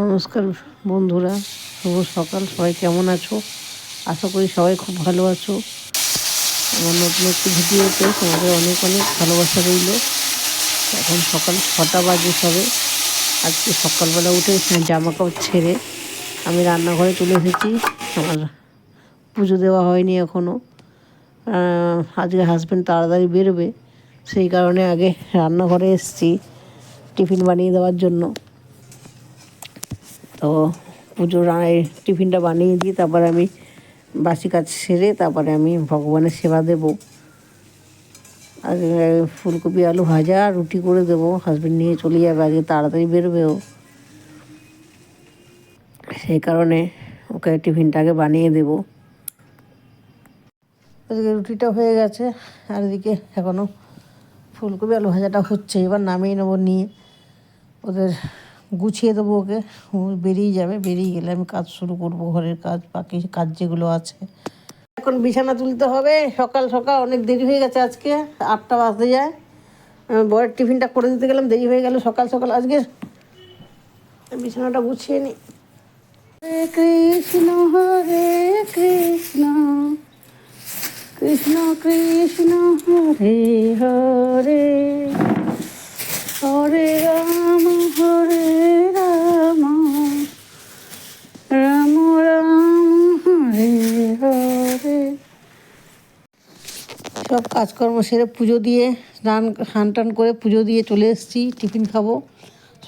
নমস্কার বন্ধুরা, শুভ সকাল। সবাই কেমন আছো? আশা করি সবাই খুব ভালো আছো। আমার নতুন একটি ভিডিওতে তোমাদের অনেক অনেক ভালোবাসা রইল। এখন সকাল ছটা বাজে সবে। আজকে সকালবেলা উঠে জামা কাপড় ছেড়ে আমি রান্নাঘরে চলে এসেছি। আমার পুজো দেওয়া হয়নি এখনও আজকে হাজব্যান্ড তাড়াতাড়ি বেরোবে। সেই কারণে আগে রান্নাঘরে এসেছি, টিফিন বানিয়ে দেওয়ার জন্য। তো পুজোর টিফিনটা বানিয়ে দিয়ে তারপরে আমি বাসি কাজ সেরে তারপরে আমি ভগবানের সেবা দেব। আর ফুলকপি, আলু ভাজা, রুটি করে দেবো। হাজব্যান্ড নিয়ে চলে যাবে আজকে তাড়াতাড়ি বেরোবেও সেই কারণে ওকে টিফিনটাকে বানিয়ে দেব। আজকে রুটিটা হয়ে গেছে, আর এদিকে এখনও ফুলকপি, আলু ভাজাটা হচ্ছে। এবার নামিয়ে নেব নিয়ে। ওদের গুছিয়ে দেবো ওকে। ও বেরিয়ে যাবে, বেরিয়ে গেলে আমি কাজ শুরু করব, ঘরের কাজ, বাকি কাজ যেগুলো আছে। এখন বিছানা তুলতে হবে, সকাল সকাল অনেক দেরি হয়ে গেছে আজকে, আটটা বাজতে যায়। বরের টিফিনটা করে দিতে গেলাম, দেরি হয়ে গেল, সকাল সকাল আজকে বিছানাটা গুছিয়ে নিই হরে কৃষ্ণ হরে কৃষ্ণ কৃষ্ণ কৃষ্ণ, হরে হরে। সব কাজকর্ম সেরে পুজো দিয়ে রান হান টান করে পুজো দিয়ে চলে এসেছি, টিফিন খাব।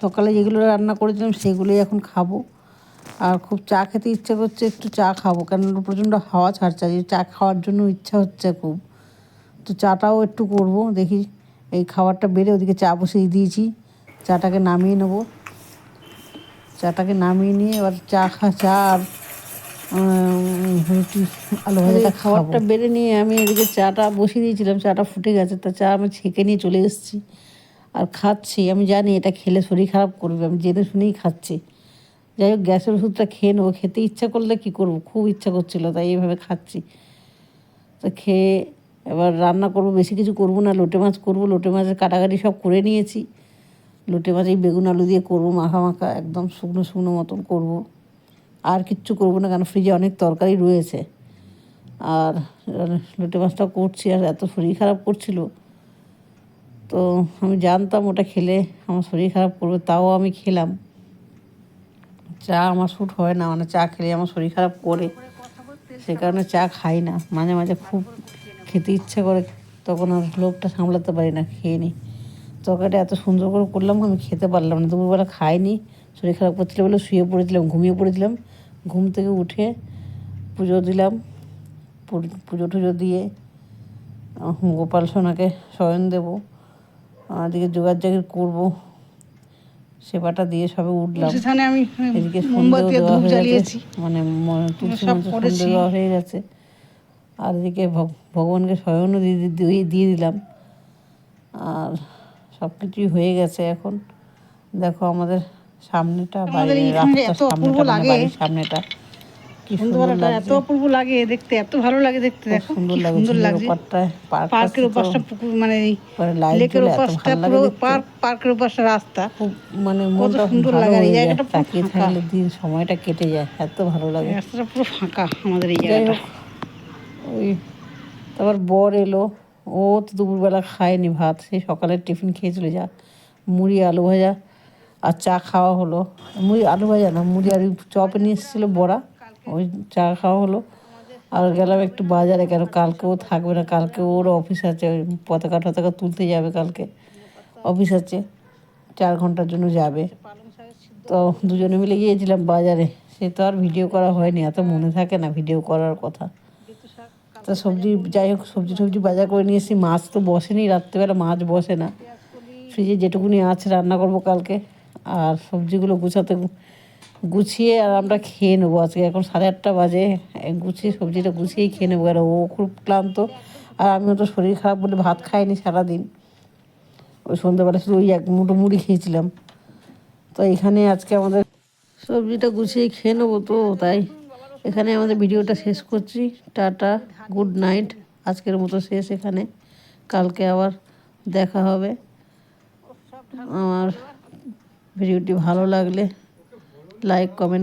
সকালে যেগুলো রান্না করেছিলাম সেগুলোই এখন খাব। আর খুব চা খেতে ইচ্ছা করছে, একটু চা খাব কেন প্রচণ্ড হাওয়া ছাড়ছে চা খাওয়ার জন্য ইচ্ছা হচ্ছে খুব। তো চাটাও একটু করব, দেখি এই খাবারটা বেড়ে ওদিকে চা বসিয়ে দিয়েছি, চাটাকে নামিয়ে নেব। চাটাকে নামিয়ে নিয়ে এবার চা খা, চা আর আলু ভাজাটা খাবারটা বেড়ে নিয়ে আমি এদিকে চাটা বসিয়ে দিয়েছিলাম চাটা ফুটে গেছে তা চা আমি ছেঁকে নিয়ে চলে এসেছি আর খাচ্ছি। আমি জানি এটা খেলে শরীর খারাপ করবে আমি জেনে শুনেই খাচ্ছি। যাই হোক গ্যাসের ওষুধটা খেয়ে নেব। খেতে ইচ্ছা করলে কি করব? খুব ইচ্ছা করছিল তাই এইভাবে খাচ্ছি। তো খেয়ে এবার রান্না করব বেশি কিছু করব না লোটে মাছ করব। লোটে মাছের কাটাকাটি সব করে নিয়েছি। লোটে মাছ এই বেগুন আলু দিয়ে করব মাখা মাখা একদম শুকনো শুকনো মতন করব। আর কিচ্ছু করব না, কারণ ফ্রিজে অনেক তরকারি রয়েছে। আর, লোটে মাছটা করছি, আর এত শরীর খারাপ করছিল। তো আমি জানতাম ওটা খেলে আমার শরীর খারাপ করবে, তাও আমি খেলাম। চা আমার শ্যুট হয় না মানে চা খেলে আমার শরীর খারাপ করে। সে কারণে চা খাই না, মাঝে মাঝে খুব খেতে ইচ্ছে করে, তখন আর লোভটা সামলাতে পারি না, খেয়ে নিই তরকারিটা এত সুন্দর করে করলাম, আমি খেতে পারলাম না, দুপুরবেলা খাইনি, শরীর খারাপ করছিল বলে শুয়ে পড়েছিলাম, ঘুমিয়ে পড়েছিলাম। ঘুম থেকে উঠে পুজো দিলাম। পুজো টুজো দিয়ে গোপাল সোনাকে শয়ন দেবো। দিকে জোগাড় জাগির করব। সেবাটা দিয়ে সবে উঠলাম। সেখানে আমি এদিকে মোমবাতি দেওয়া ধূপ জ্বালিয়েছি। মানে তুলসী মঞ্চে দেওয়া হয়ে গেছে। আর এদিকে ভগ- ভগবানকে স্বয়নও দি- দিয়ে দিয়ে দিলাম। আর সব কিছুই হয়ে গেছে এখন। দেখো আমাদের সামনেটা এত অপূর্ব মানে লাগে। সামনেটা কি সুন্দর এত অপূর্ব লাগে দেখতে এত ভালো লাগে দেখতে দেখো সুন্দর লাগে পার্কের ওপাশটা পুকুর মানে লেকের ওপাশটা লাগে পুরো পার্ক পার্কের ওপাশটা রাস্তা। খুব মানে কত সুন্দর লাগে এই জায়গাটা তাকিয়ে থাকলে দিন সময়টা কেটে যায় এত ভালো লাগে। রাস্তাটা পুরো ফাঁকা আমাদের এই জায়গাটা। ওই তারপর বর এলো। ও তো দুপুরবেলা খায়নি ভাত সেই সকালের টিফিন খেয়ে চলে যা মুড়ি আলু ভাজা। আর চা খাওয়া হলো। মুড়ি, আলু ভাজা না, মুড়ি আর চপ নিয়ে এসেছিল বড়া। ওই চা খাওয়া হলো। আর গেলাম একটু বাজারে, কেন কালকেও থাকবে না, কালকে ওর অফিস আছে, ওই পতাকা টতাকা তুলতে যাবে কালকে। অফিস আছে, চার ঘণ্টার জন্য যাবে। তো দুজনে মিলে গিয়েছিলাম বাজারে। সে তো আর ভিডিও করা হয়নি, এত মনে থাকে না ভিডিও করার কথা। তা সবজি, যাই হোক, সবজি টবজি বাজার করে নিয়ে এসেছি। মাছ তো বসেনি, রাত্রেবেলা মাছ বসে না। ফ্রিজে যেটুকুনি আছে রান্না করব কালকে। আর সবজিগুলো গুছাতে গুছিয়ে আর আমরা খেয়ে নেব। আজকে এখন সাড়ে আটটা বাজে। গুছিয়ে সবজিটা গুছিয়েই খেয়ে নেব। আর ও খুব ক্লান্ত। আর আমিও তো শরীর খারাপ বলে ভাত খাইনি সারাদিন। ওই সন্ধ্যাবেলা শুধু ওই এক মুঠো মুড়ি খেয়েছিলাম। তো এখানে আজকে আমাদের সবজিটা গুছিয়ে খেয়ে নেব তো, তাই এখানে আমাদের ভিডিওটা শেষ করছি। Tata, good night. আজকের মতো শেষ এখানে। কালকে আবার দেখা হবে। আমার ভিডিওটি ভালো লাগলে লাইক কমেন্ট